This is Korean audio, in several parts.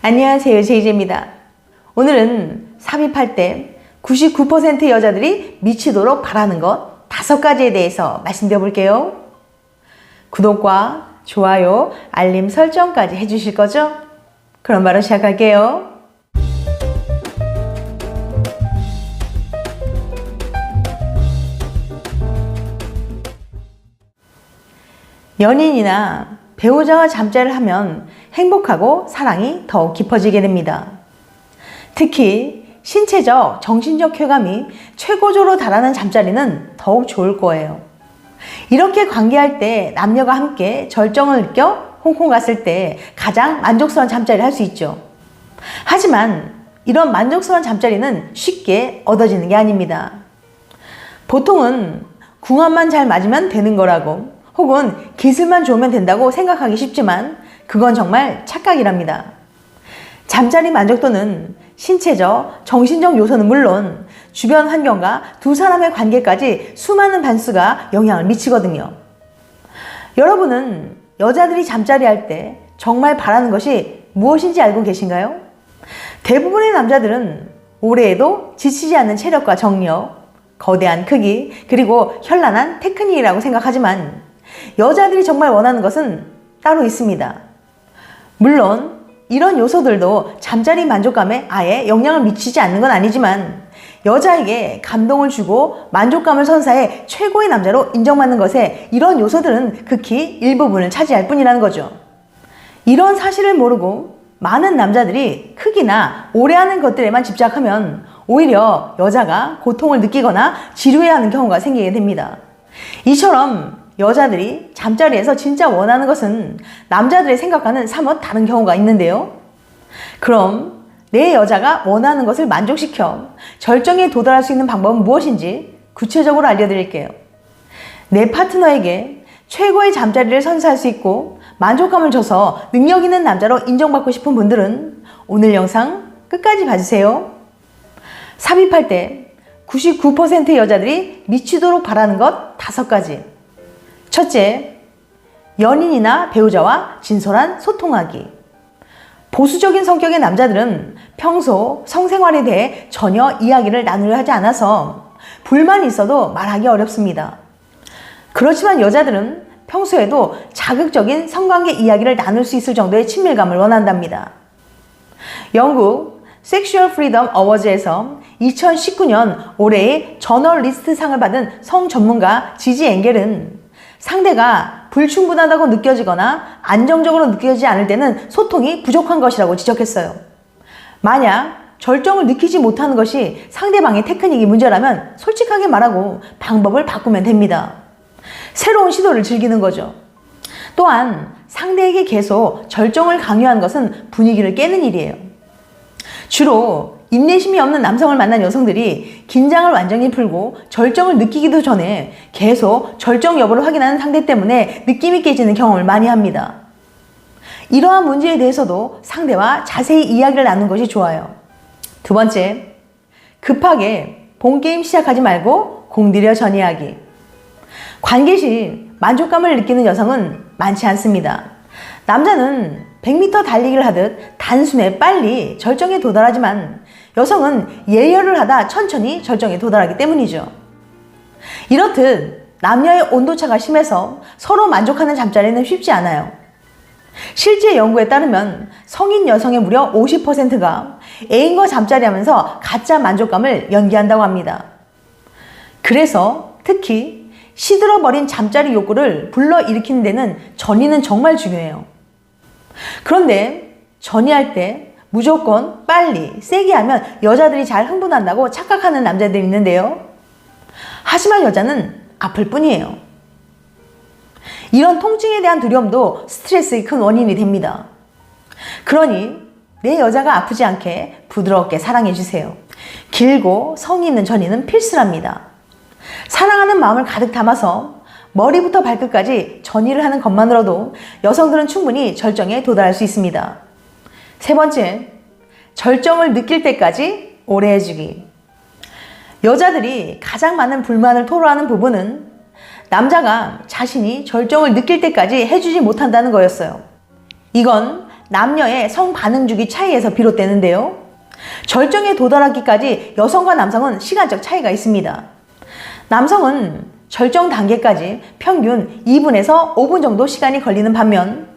안녕하세요. 제이제입니다. 오늘은 삽입할 때 99% 여자들이 미치도록 바라는 것 다섯 가지에 대해서 말씀드려 볼게요. 구독과 좋아요, 알림 설정까지 해주실 거죠? 그럼 바로 시작할게요. 연인이나 배우자와 잠자리를 하면 행복하고 사랑이 더욱 깊어지게 됩니다. 특히 신체적, 정신적 쾌감이 최고조로 달하는 잠자리는 더욱 좋을 거예요. 이렇게 관계할 때 남녀가 함께 절정을 느껴 홍콩 갔을 때 가장 만족스러운 잠자리를 할 수 있죠. 하지만 이런 만족스러운 잠자리는 쉽게 얻어지는 게 아닙니다. 보통은 궁합만 잘 맞으면 되는 거라고 혹은 기술만 좋으면 된다고 생각하기 쉽지만 그건 정말 착각이랍니다. 잠자리 만족도는 신체적, 정신적 요소는 물론 주변 환경과 두 사람의 관계까지 수많은 반수가 영향을 미치거든요. 여러분은 여자들이 잠자리 할 때 정말 바라는 것이 무엇인지 알고 계신가요? 대부분의 남자들은 오래해도 지치지 않는 체력과 정력, 거대한 크기, 그리고 현란한 테크닉이라고 생각하지만 여자들이 정말 원하는 것은 따로 있습니다. 물론 이런 요소들도 잠자리 만족감에 아예 영향을 미치지 않는 건 아니지만 여자에게 감동을 주고 만족감을 선사해 최고의 남자로 인정받는 것에 이런 요소들은 극히 일부분을 차지할 뿐이라는 거죠. 이런 사실을 모르고 많은 남자들이 크기나 오래하는 것들에만 집착하면 오히려 여자가 고통을 느끼거나 지루해하는 경우가 생기게 됩니다. 이처럼 여자들이 잠자리에서 진짜 원하는 것은 남자들이 생각하는 사뭇 다른 경우가 있는데요. 그럼 내 여자가 원하는 것을 만족시켜 절정에 도달할 수 있는 방법은 무엇인지 구체적으로 알려드릴게요. 내 파트너에게 최고의 잠자리를 선사할 수 있고 만족감을 줘서 능력 있는 남자로 인정받고 싶은 분들은 오늘 영상 끝까지 봐주세요. 삽입할 때 99% 여자들이 미치도록 바라는 것 다섯 가지. 첫째, 연인이나 배우자와 진솔한 소통하기. 보수적인 성격의 남자들은 평소 성생활에 대해 전혀 이야기를 나누려 하지 않아서 불만이 있어도 말하기 어렵습니다. 그렇지만 여자들은 평소에도 자극적인 성관계 이야기를 나눌 수 있을 정도의 친밀감을 원한답니다. 영국 섹슈얼 프리덤 어워즈에서 2019년 올해의 저널리스트 상을 받은 성 전문가 지지 앵겔은 상대가 불충분하다고 느껴지거나 안정적으로 느껴지지 않을 때는 소통이 부족한 것이라고 지적했어요. 만약 절정을 느끼지 못하는 것이 상대방의 테크닉이 문제라면 솔직하게 말하고 방법을 바꾸면 됩니다. 새로운 시도를 즐기는 거죠. 또한 상대에게 계속 절정을 강요하는 것은 분위기를 깨는 일이에요. 주로 인내심이 없는 남성을 만난 여성들이 긴장을 완전히 풀고 절정을 느끼기도 전에 계속 절정 여부를 확인하는 상대 때문에 느낌이 깨지는 경험을 많이 합니다. 이러한 문제에 대해서도 상대와 자세히 이야기를 나누는 것이 좋아요. 두 번째, 급하게 본 게임 시작하지 말고 공들여 전이야기. 관계 시 만족감을 느끼는 여성은 많지 않습니다. 남자는 100m 달리기를 하듯 단순에 빨리 절정에 도달하지만 여성은 예열을 하다 천천히 절정에 도달하기 때문이죠. 이렇듯 남녀의 온도차가 심해서 서로 만족하는 잠자리는 쉽지 않아요. 실제 연구에 따르면 성인 여성의 무려 50%가 애인과 잠자리 하면서 가짜 만족감을 연기한다고 합니다. 그래서 특히 시들어버린 잠자리 욕구를 불러일으키는 데는 전이는 정말 중요해요. 그런데 전이할 때 무조건 빨리 세게 하면 여자들이 잘 흥분한다고 착각하는 남자들이 있는데요. 하지만 여자는 아플 뿐이에요. 이런 통증에 대한 두려움도 스트레스의 큰 원인이 됩니다. 그러니 내 여자가 아프지 않게 부드럽게 사랑해 주세요. 길고 성의 있는 전이는 필수랍니다. 사랑하는 마음을 가득 담아서 머리부터 발끝까지 전이를 하는 것만으로도 여성들은 충분히 절정에 도달할 수 있습니다. 세 번째, 절정을 느낄 때까지 오래 해주기. 여자들이 가장 많은 불만을 토로하는 부분은 남자가 자신이 절정을 느낄 때까지 해주지 못한다는 거였어요. 이건 남녀의 성 반응 주기 차이에서 비롯되는데요. 절정에 도달하기까지 여성과 남성은 시간적 차이가 있습니다. 남성은 절정 단계까지 평균 2분에서 5분 정도 시간이 걸리는 반면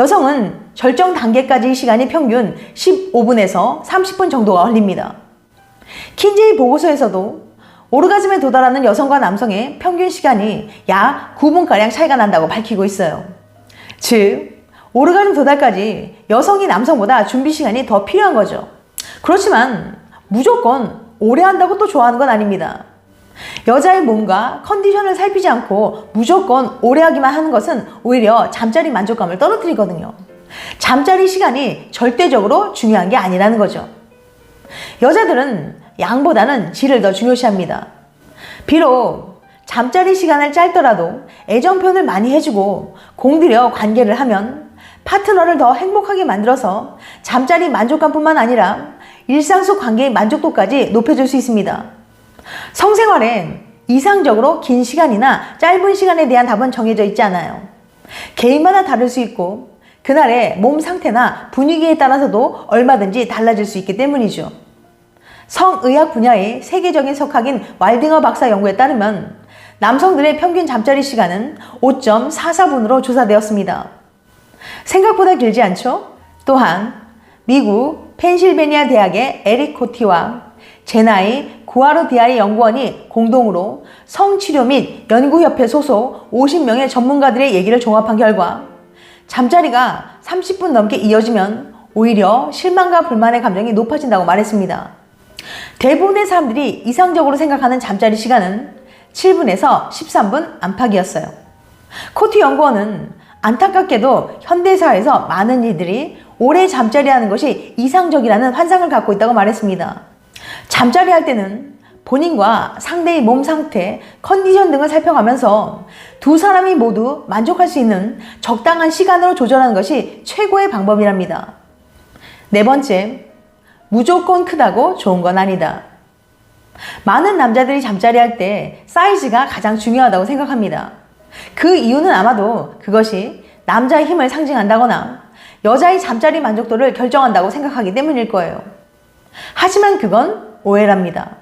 여성은 절정 단계까지 시간이 평균 15분에서 30분 정도가 걸립니다. 킨제이 보고서에서도 오르가즘에 도달하는 여성과 남성의 평균 시간이 약 9분가량 차이가 난다고 밝히고 있어요. 즉, 오르가즘 도달까지 여성이 남성보다 준비 시간이 더 필요한 거죠. 그렇지만 무조건 오래 한다고 또 좋아하는 건 아닙니다. 여자의 몸과 컨디션을 살피지 않고 무조건 오래 하기만 하는 것은 오히려 잠자리 만족감을 떨어뜨리거든요. 잠자리 시간이 절대적으로 중요한 게 아니라는 거죠. 여자들은 양보다는 질을 더 중요시합니다. 비록 잠자리 시간을 짧더라도 애정 표현을 많이 해주고 공들여 관계를 하면 파트너를 더 행복하게 만들어서 잠자리 만족감뿐만 아니라 일상 속 관계의 만족도까지 높여줄 수 있습니다. 성생활엔 이상적으로 긴 시간이나 짧은 시간에 대한 답은 정해져 있지 않아요. 개인마다 다를 수 있고 그날의 몸 상태나 분위기에 따라서도 얼마든지 달라질 수 있기 때문이죠. 성의학 분야의 세계적인 석학인 왈딩어 박사 연구에 따르면 남성들의 평균 잠자리 시간은 5.44분으로 조사되었습니다. 생각보다 길지 않죠? 또한 미국 펜실베니아 대학의 에릭 코티와 제나이 구아르 디아리 연구원이 공동으로 성치료 및 연구협회 소속 50명의 전문가들의 얘기를 종합한 결과 잠자리가 30분 넘게 이어지면 오히려 실망과 불만의 감정이 높아진다고 말했습니다. 대부분의 사람들이 이상적으로 생각하는 잠자리 시간은 7분에서 13분 안팎이었어요. 코티 연구원은 안타깝게도 현대사회에서 많은 이들이 오래 잠자리 하는 것이 이상적이라는 환상을 갖고 있다고 말했습니다. 잠자리 할 때는 본인과 상대의 몸 상태, 컨디션 등을 살펴가면서 두 사람이 모두 만족할 수 있는 적당한 시간으로 조절하는 것이 최고의 방법이랍니다. 네 번째, 무조건 크다고 좋은 건 아니다. 많은 남자들이 잠자리 할 때 사이즈가 가장 중요하다고 생각합니다. 그 이유는 아마도 그것이 남자의 힘을 상징한다거나 여자의 잠자리 만족도를 결정한다고 생각하기 때문일 거예요. 하지만 그건 오해랍니다.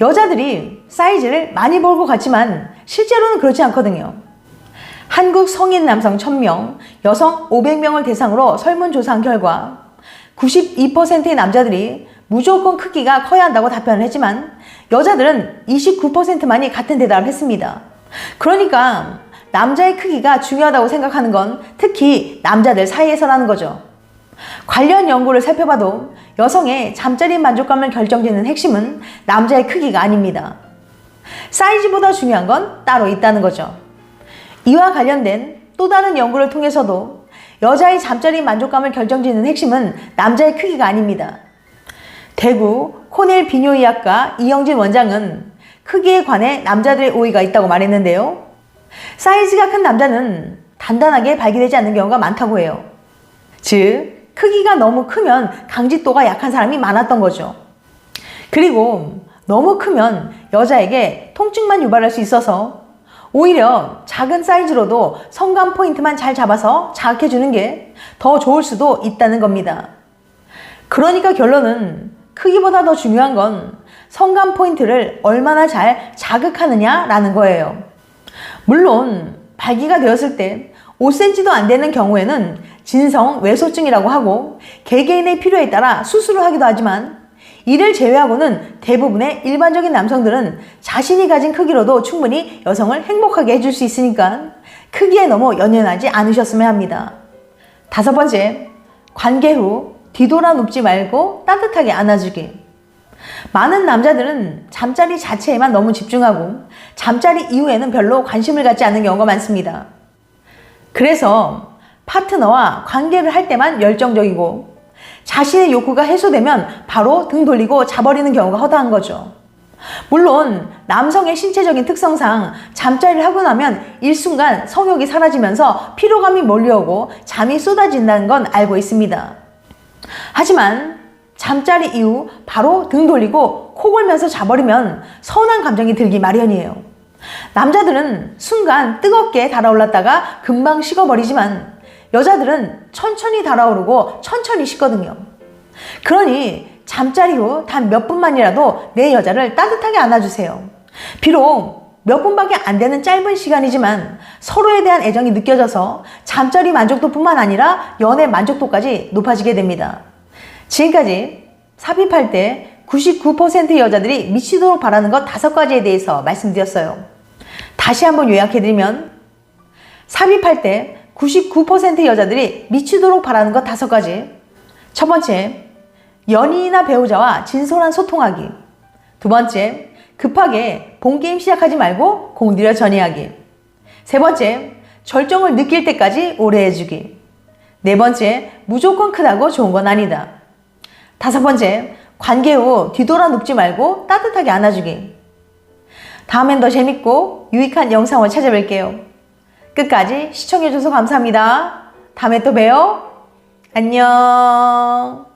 여자들이 사이즈를 많이 볼것 같지만 실제로는 그렇지 않거든요. 한국 성인 남성 1000명, 여성 500명을 대상으로 설문조사한 결과 92%의 남자들이 무조건 크기가 커야 한다고 답변을 했지만 여자들은 29%만이 같은 대답을 했습니다. 그러니까 남자의 크기가 중요하다고 생각하는 건 특히 남자들 사이에서라는 거죠. 관련 연구를 살펴봐도 여성의 잠자리 만족감을 결정짓는 핵심은 남자의 크기가 아닙니다. 사이즈보다 중요한 건 따로 있다는 거죠. 이와 관련된 또 다른 연구를 통해서도 여자의 잠자리 만족감을 결정짓는 핵심은 남자의 크기가 아닙니다. 대구 코넬 비뇨의학과 이영진 원장은 크기에 관해 남자들의 오해가 있다고 말했는데요. 사이즈가 큰 남자는 단단하게 발기되지 않는 경우가 많다고 해요. 즉, 크기가 너무 크면 강직도가 약한 사람이 많았던 거죠. 그리고 너무 크면 여자에게 통증만 유발할 수 있어서 오히려 작은 사이즈로도 성감 포인트만 잘 잡아서 자극해주는 게 더 좋을 수도 있다는 겁니다. 그러니까 결론은 크기보다 더 중요한 건 성감 포인트를 얼마나 잘 자극하느냐라는 거예요. 물론 발기가 되었을 때 5cm도 안 되는 경우에는 진성 외소증이라고 하고 개개인의 필요에 따라 수술을 하기도 하지만 이를 제외하고는 대부분의 일반적인 남성들은 자신이 가진 크기로도 충분히 여성을 행복하게 해줄 수 있으니까 크기에 너무 연연하지 않으셨으면 합니다. 다섯 번째, 관계 후 뒤돌아 눕지 말고 따뜻하게 안아주기. 많은 남자들은 잠자리 자체에만 너무 집중하고 잠자리 이후에는 별로 관심을 갖지 않는 경우가 많습니다. 그래서 파트너와 관계를 할 때만 열정적이고 자신의 욕구가 해소되면 바로 등 돌리고 자버리는 경우가 허다한 거죠. 물론 남성의 신체적인 특성상 잠자리를 하고 나면 일순간 성욕이 사라지면서 피로감이 몰려오고 잠이 쏟아진다는 건 알고 있습니다. 하지만 잠자리 이후 바로 등 돌리고 코 골면서 자버리면 서운한 감정이 들기 마련이에요. 남자들은 순간 뜨겁게 달아올랐다가 금방 식어버리지만 여자들은 천천히 달아오르고 천천히 식거든요. 그러니 잠자리 후 단 몇 분만이라도 내 여자를 따뜻하게 안아주세요. 비록 몇 분밖에 안 되는 짧은 시간이지만 서로에 대한 애정이 느껴져서 잠자리 만족도뿐만 아니라 연애 만족도까지 높아지게 됩니다. 지금까지 삽입할 때 99%의 여자들이 미치도록 바라는 것 다섯 가지에 대해서 말씀드렸어요. 다시 한번 요약해드리면 삽입할 때 99%의 여자들이 미치도록 바라는 것 다섯 가지. 첫 번째, 연인이나 배우자와 진솔한 소통하기. 두 번째, 급하게 본 게임 시작하지 말고 공들여 전이하기. 세 번째, 절정을 느낄 때까지 오래 해주기. 네 번째, 무조건 크다고 좋은 건 아니다. 다섯 번째, 관계 후 뒤돌아 눕지 말고 따뜻하게 안아주기. 다음엔 더 재밌고 유익한 영상을 찾아뵐게요. 끝까지 시청해주셔서 감사합니다. 다음에 또 봬요. 안녕.